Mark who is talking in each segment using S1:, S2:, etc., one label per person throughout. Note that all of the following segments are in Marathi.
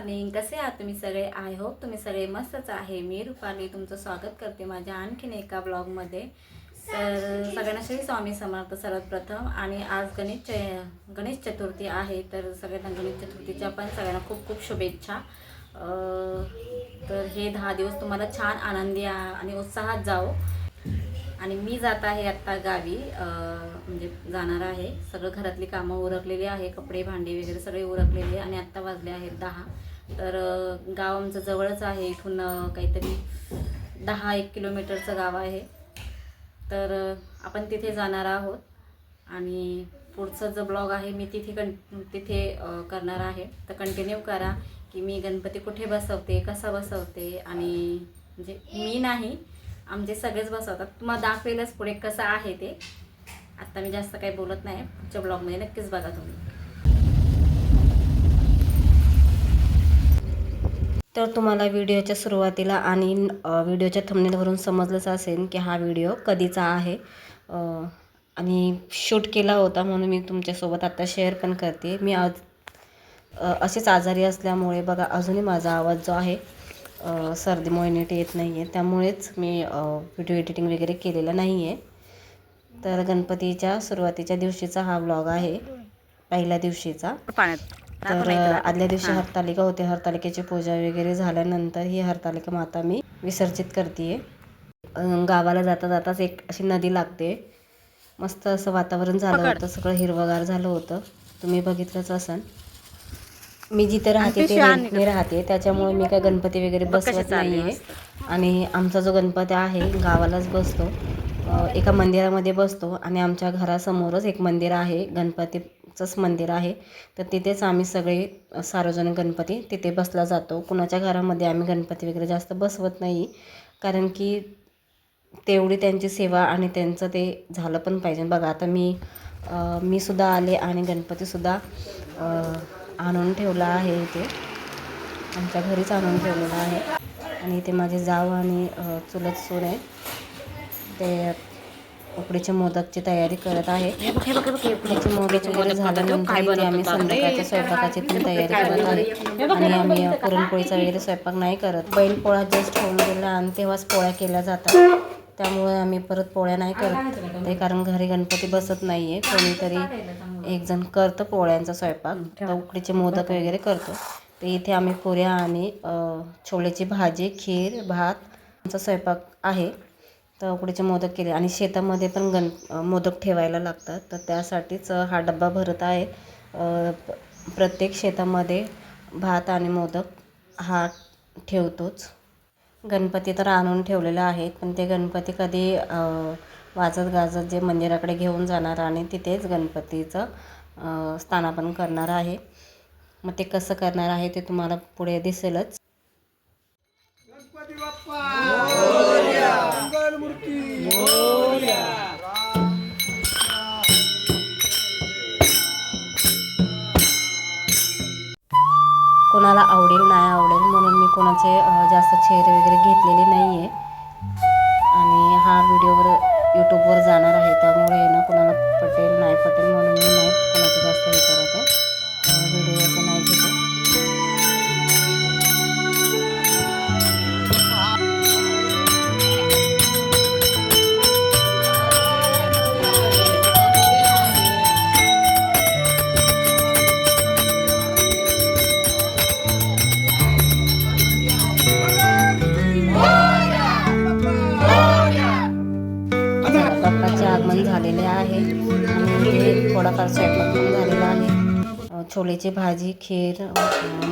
S1: मॉर्निंग कसे आहात तुम्ही सगळे? आय होप तुम्ही सगळे मस्तच आहे. मी रुपाली तुमचं स्वागत करते माझ्या आणखीन एका ब्लॉगमध्ये तर सगळ्यांना श्री स्वामी समर्थ सर्वात प्रथम आणि आज गणेश च- गणेश चतुर्थी आहे. तर सगळ्यांना गणेश चतुर्थीच्या पण सगळ्यांना खूप खूप शुभेच्छा. तर हे दहा दिवस तुम्हाला छान आनंदी आ- आणि उत्साहात जाओ आणि मी जात आहे आत्ता गावी. म्हणजे जाणार आहे. सगळं घरातली कामं उरकलेली आहे. कपडे भांडे वगैरे सगळे उरकलेले आणि आत्ता वाजले आहेत दहा. तर गाव आमचं जवळच आहे. इथून काहीतरी दहा एक किलोमीटरचं गाव आहे. तर आपण तिथे जाणार आहोत. आणि पुढचा जो ब्लॉग आहे मी तिथे कं तिथे करणार आहे. तर कंटिन्यू करा की मी गणपती कुठे बसवते कसा बसवते आणि म्हणजे मी नाही आमचे सगळेच बसवतात. तुम्हाला दाखवेलच पुढे कसं आहे ते. आत्ता मी जास्त काही बोलत नाही. पुढच्या ब्लॉगमध्ये नक्कीच बघा तुम्ही. तर तुम्हाला व्हिडिओच्या सुरुवातीला आणि व्हिडिओच्या थंबनेलवरून समजलंच असेल की हा व्हिडिओ कधीचा आहे. आणि शूट केला होता म्हणून मी तुमच्यासोबत आता शेअर पण करते. मी आज असेच आजारी असल्यामुळे बघा अजूनही माझा आवाज जो आहे सर्दी सर्दीमुळे नीट येत नाही आहे त्यामुळेच मी व्हिडिओ एडिटिंग वगैरे केलेलं नाही आहे तर गणपतीच्या सुरुवातीच्या दिवशीचा हा ब्लॉग आहे. पहिल्या दिवशीचा. पाण्यात. तर आदल्या दिवशी हरतालिका होते. हरतालिकेची पूजा वगैरे झाल्यानंतर ही हरतालिका माता मी विसर्जित करते गावाला जाता जाताच एक अशी नदी लागते. मस्त असं वातावरण झालं होतं. सगळं हिरवगार झालं होतं. तुम्ही बघितलंच असाल मी जिथे राहते ते रेंटने राहते. त्याच्यामुळे मी काय गणपती वगैरे बसवत नाही आहे आणि आमचा जो गणपती आहे गावालाच बसतो. एका मंदिरामध्ये बसतो. आणि आमच्या घरासमोरच एक मंदिर आहे. चंच मंदिर आहे. तर तिथेच आम्ही सगळे सार्वजनिक गणपती तिथे बसला जातो. कुणाच्या घरामध्ये आम्ही गणपती वगैरे जास्त बसवत नाही. कारण की तेवढी त्यांची सेवा आणि त्यांचं ते झालं पण पाहिजे. बघा आता मी मी सुद्धा आले आणि गणपतीसुद्धा आणून ठेवला आहे इथे. आमच्या घरीच आणून ठेवलेला आहे. आणि इथे माझे जाव आणि चुलत सून आहे. ते उकडीचे मोदकची तयारी करत आहे. उकडीचे मोदक वगैरे झाल्यानंतर इथे आम्ही संध्याकाळच्या स्वयंपाकाची पण तयारी करत आहे. आणि आम्ही पुरणपोळीचा वगैरे स्वयंपाक नाही करत. बैल पोळा जस्ट होऊन गेला आणि तेव्हाच पोळ्या केल्या जातात. त्यामुळे आम्ही परत पोळ्या नाही करत. ते कारण घरी गणपती बसत नाही आहे कोणीतरी एक जण करतं पोळ्यांचा स्वयंपाक. उकडीचे मोदक वगैरे करतो. तर इथे आम्ही पुऱ्या आणि अ, छोलेची भाजी खीर भात यांचा स्वयंपाक आहे. तर उकडीचे मोदक केले. आणि शेतामध्ये पण गण मोदक ठेवायला लागतात. तर त्यासाठीच हा डब्बा भरत आहे. प्रत्येक शेतामध्ये भात आणि मोदक हा ठेवतोच. गणपती तर आणून ठेवलेला आहे. पण ते गणपती कधी वाजत गाजत जे मंदिराकडे घेऊन जाणार आणि तिथेच गणपतीचं स्थानापन करणार आहे. मग ते कसं करणार आहे ते तुम्हाला पुढे दिसेलच.
S2: गणपती बाप्पा!
S1: कोणाला आवडेल नाही आवडेल म्हणून मी कोणाचे जास्त चेहरे वगैरे घेतलेले नाही आहे आणि हा व्हिडिओवर यूट्यूबवर जाणार आहे त्यामुळे ना कोणाला पटेल नाही पटेल म्हणून मी नाही झालेले आहे. आणि हे थोडाफार स्वयंपाक पण झालेला आहे. छोलेची भाजी खीर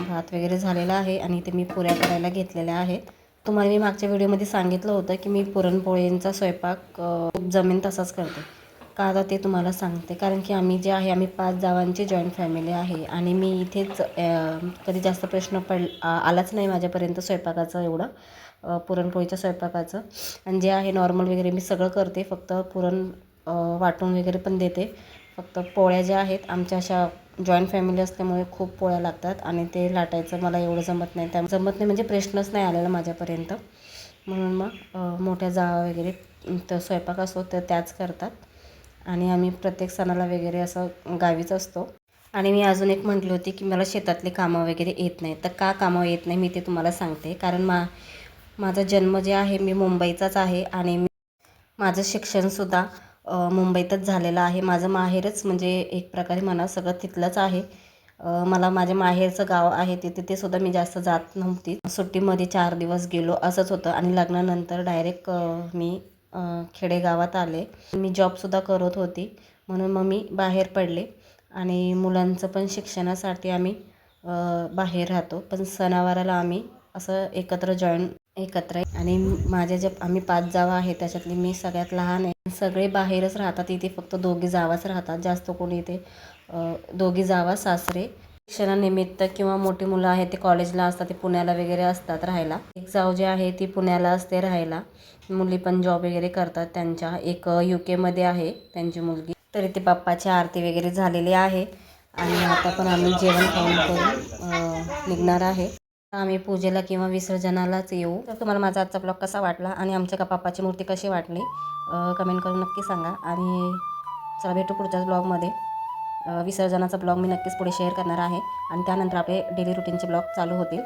S1: भात वगैरे झालेला आहे आणि ते मी पुऱ्या करायला घेतलेल्या आहेत. तुम्हाला मी मागच्या व्हिडिओमध्ये सांगितलं होतं की मी पुरणपोळींचा स्वयंपाक खूप जमेन तसाच करते. का आता ते तुम्हाला सांगते. कारण की आम्ही जे आहे आम्ही पाच जावांची जॉईंट फॅमिली आहे आणि मी इथेच कधी जास्त प्रश्न पड आलाच नाही माझ्यापर्यंत स्वयंपाकाचा एवढा पुरणपोळीच्या स्वयंपाकाचं. आणि जे आहे नॉर्मल वगैरे मी सगळं करते. फक्त पुरण वाटून वगैरे पण देते. फक्त पोळ्या ज्या आहेत आमच्या अशा जॉईंट फॅमिली असल्यामुळे खूप पोळ्या लागतात आणि ते लाटायचं मला एवढं जमत नाही. त्या जमत नाही म्हणजे प्रश्नच नाही आलेला माझ्यापर्यंत. म्हणून मग मोठ्या जावा वगैरे तर स्वयंपाक असतो तर त्याच करतात. आणि आम्ही प्रत्येक सणाला वगैरे असं गावीच असतो. आणि मी अजून एक म्हटली होती की मला शेतातली कामं वगैरे येत नाही तर का कामं येत नाही मी ते तुम्हाला सांगते. कारण मा माझा जन्म जे आहे मी मुंबईचाच आहे आणि मी माझं शिक्षणसुद्धा मुंबईतच झालेलं आहे. माझं माहेरच म्हणजे एक प्रकारे म्हणा सगळं तिथलंच आहे. मला माझ्या माहेरचं गाव आहे. ते तिथे सुद्धा मी जास्त जात नव्हती. सुट्टीमध्ये चार दिवस गेलो असंच होतं. आणि लग्नानंतर डायरेक्ट मी खेडेगावात आले. मी जॉबसुद्धा करत होती. म्हणून मग मी बाहेर पडले. आणि मुलांचं पण शिक्षणासाठी आम्ही बाहेर राहतो. पण सणावाराला आम्ही असं एकत्र जॉईन एकत्र आणि माझ्या ज्या आम्ही पाच जावा आहे त्याच्यातली मी सगळ्यात लहान आहे. सगळे बाहेरच राहतात इथे फक्त दोघी जावाच राहतात जास्त कोणी इथे दोघी जावा सासरे. शिक्षणानिमित्त किंवा मोठी मुलं आहेत ते कॉलेजला असतात ते पुण्याला वगैरे असतात राहायला. एक जाव जे आहे ती पुण्याला असते राहायला. मुली पण जॉब वगैरे करतात त्यांच्या. एक यू केमध्ये आहे त्यांची मुलगी. तरी ते बाप्पाची आरती वगैरे झालेली आहे. आणि आता पण आम्ही जेवण खाऊन करून निघणार आहे. आम्ही पूजेला किंवा विसर्जनालाच येऊ. तर तुम्हाला माझा आजचा ब्लॉग कसा वाटला आणि आमच्या का पापाची मूर्ती कशी वाटली कमेंट करून नक्की सांगा. आणि चला भेटू पुढच्याच ब्लॉगमध्ये विसर्जनाचा ब्लॉग मी नक्कीच पुढे शेअर करणार आहे. आणि त्यानंतर आपले डेली रुटीनचे ब्लॉग चालू होतील.